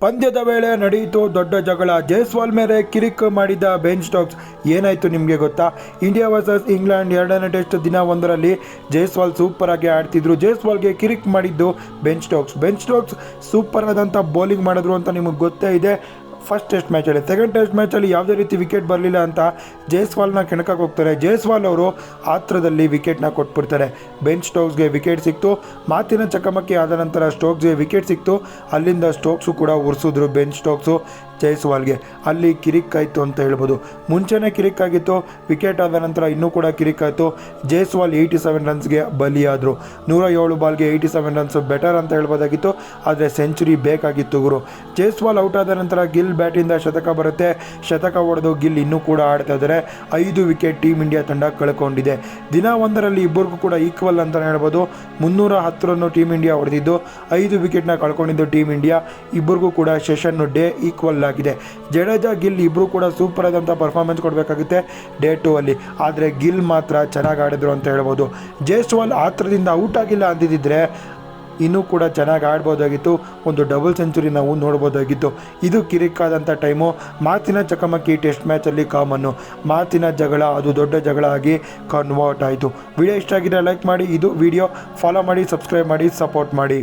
ಪಂದ್ಯದ ವೇಳೆ ನಡೆಯಿತು ದೊಡ್ಡ ಜಗಳ. ಜೈಸ್ವಾಲ್ ಮೇಲೆ ಕಿರಿಕ್ ಮಾಡಿದ ಬೆನ್ ಸ್ಟಾಕ್ಸ್. ಏನಾಯಿತು ನಿಮಗೆ ಗೊತ್ತಾ? ಇಂಡಿಯಾ ವರ್ಸಸ್ ಇಂಗ್ಲೆಂಡ್ ಎರಡನೇ ಟೆಸ್ಟ್ ದಿನ ಒಂದರಲ್ಲಿ ಜೈಸ್ವಾಲ್ ಸೂಪರ್ ಆಗಿ ಆಡ್ತಿದ್ರು. ಜೈಸ್ವಾಲ್ಗೆ ಕಿರಿಕ್ ಮಾಡಿದ್ದು Ben Stokes. Ben Stokes super ಆದಂಥ ಬೌಲಿಂಗ್ ಮಾಡಿದ್ರು ಅಂತ ನಿಮಗೆ ಗೊತ್ತೇ ಇದೆ. ಫಸ್ಟ್ ಟೆಸ್ಟ್ ಮ್ಯಾಚಲ್ಲಿ ಸೆಕೆಂಡ್ ಟೆಸ್ಟ್ ಮ್ಯಾಚಲ್ಲಿ ಯಾವುದೇ ರೀತಿ ವಿಕೆಟ್ ಬರಲಿಲ್ಲ ಅಂತ ಜೈಸ್ವಾಲ್ನ ಕೆಣಕಕ್ಕೆ ಹೋಗ್ತಾರೆ. ಜೈಸ್ವಾಲ್ ಅವರು ಆತ್ರದಲ್ಲಿ ವಿಕೆಟ್ನ ಕೊಟ್ಬಿಡ್ತಾರೆ. ಬೆನ್ ಸ್ಟೋಕ್ಸ್ಗೆ ವಿಕೆಟ್ ಸಿಕ್ತು. ಮಾತಿನ ಚಕಮಕಿ ಆದ ನಂತರ ಸ್ಟೋಕ್ಸ್ಗೆ ವಿಕೆಟ್ ಸಿಕ್ತು. ಅಲ್ಲಿಂದ ಸ್ಟೋಕ್ಸು ಕೂಡ ಉರ್ಸಿದ್ರು ಬೆನ್ ಸ್ಟೋಕ್ಸು ಜೈಸ್ವಾಲ್ಗೆ ಅಲ್ಲಿ ಕಿರಿಕ್ ಆಯಿತು ಅಂತ ಹೇಳ್ಬೋದು. ಮುಂಚೆನೇ ಕಿರಿಕ್ ಆಗಿತ್ತು ವಿಕೆಟ್ ಆದ ನಂತರ ಇನ್ನೂ ಕೂಡ ಕಿರಿಕ್ ಆಯಿತು ಜೈಸ್ವಾಲ್ ಏಯ್ಟಿ ಸೆವೆನ್ ರನ್ಸ್ಗೆ ಬಲಿಯಾದರು. ನೂರ ಏಳು ಬಾಲ್ಗೆ ಏಯ್ಟಿ ಸೆವೆನ್ ರನ್ಸ್ ಬೆಟರ್ ಅಂತ ಹೇಳ್ಬೋದಾಗಿತ್ತು, ಆದರೆ ಸೆಂಚುರಿ ಬೇಕಾಗಿತ್ತು ಗುರು. ಜೈಸ್ವಾಲ್ ಔಟ್ ಆದ ನಂತರ ಗಿಲ್ ಬ್ಯಾಟಿಂದ ಶತಕ ಬರುತ್ತೆ. ಶತಕ ಹೊಡೆದು ಗಿಲ್ ಇನ್ನೂ ಕೂಡ ಆಡ್ತಾ ಇದ್ದಾರೆ. ಐದು ವಿಕೆಟ್ ಟೀಮ್ ಇಂಡಿಯಾ ತಂಡ ಕಳ್ಕೊಂಡಿದೆ. ದಿನ ಒಂದರಲ್ಲಿ ಇಬ್ಬರಿಗೂ ಕೂಡ ಈಕ್ವಲ್ ಅಂತಲೇ ಹೇಳ್ಬೋದು. ಮುನ್ನೂರ ಹತ್ತು ಟೀಮ್ ಇಂಡಿಯಾ ಹೊಡೆದಿದ್ದು, ಐದು ವಿಕೆಟ್ನ ಕಳ್ಕೊಂಡಿದ್ದು ಟೀಮ್ ಇಂಡಿಯಾ. ಇಬ್ಬರಿಗೂ ಕೂಡ ಸೆಷನ್ ಡೇ ಈಕ್ವಲ್ ಆಗಿದೆ ಜಡೇಜಾ ಗಿಲ್ ಇಬ್ಬರು ಕೂಡ ಸೂಪರ್ ಆದಂಥ ಪರ್ಫಾರ್ಮೆನ್ಸ್ ಕೊಡಬೇಕಾಗುತ್ತೆ ಡೇ ಟು ಅಲ್ಲಿ. ಆದರೆ ಗಿಲ್ ಮಾತ್ರ ಚೆನ್ನಾಗಿ ಆಡಿದ್ರು ಅಂತ ಹೇಳ್ಬೋದು. ಜೈಸ್ವಾಲ್ ಆತ್ರದಿಂದ ಔಟ್ ಆಗಿಲ್ಲ ಅಂದಿದ್ದರೆ ಇನ್ನೂ ಕೂಡ ಚೆನ್ನಾಗಿ ಆಡ್ಬೋದಾಗಿತ್ತು. ಒಂದು ಡಬಲ್ ಸೆಂಚುರಿ ನಾವು ನೋಡ್ಬೋದಾಗಿತ್ತು. ಇದು ಕಿರಿಕಾದಂಥ ಟೈಮು ಮಾತಿನ ಚಕಮಕಿ ಟೆಸ್ಟ್ ಮ್ಯಾಚಲ್ಲಿ ಕಾಮನ್ನು ಮಾತಿನ ಜಗಳ, ಅದು ದೊಡ್ಡ ಜಗಳ ಆಗಿ ಕನ್ವರ್ಟ್ ಆಯಿತು. ವಿಡಿಯೋ ಇಷ್ಟ ಆಗಿದ್ರೆ ಲೈಕ್ ಮಾಡಿ. ಇದು ವಿಡಿಯೋ ಫಾಲೋ ಮಾಡಿ ಸಬ್ಸ್ಕ್ರೈಬ್ ಮಾಡಿ ಸಪೋರ್ಟ್ ಮಾಡಿ.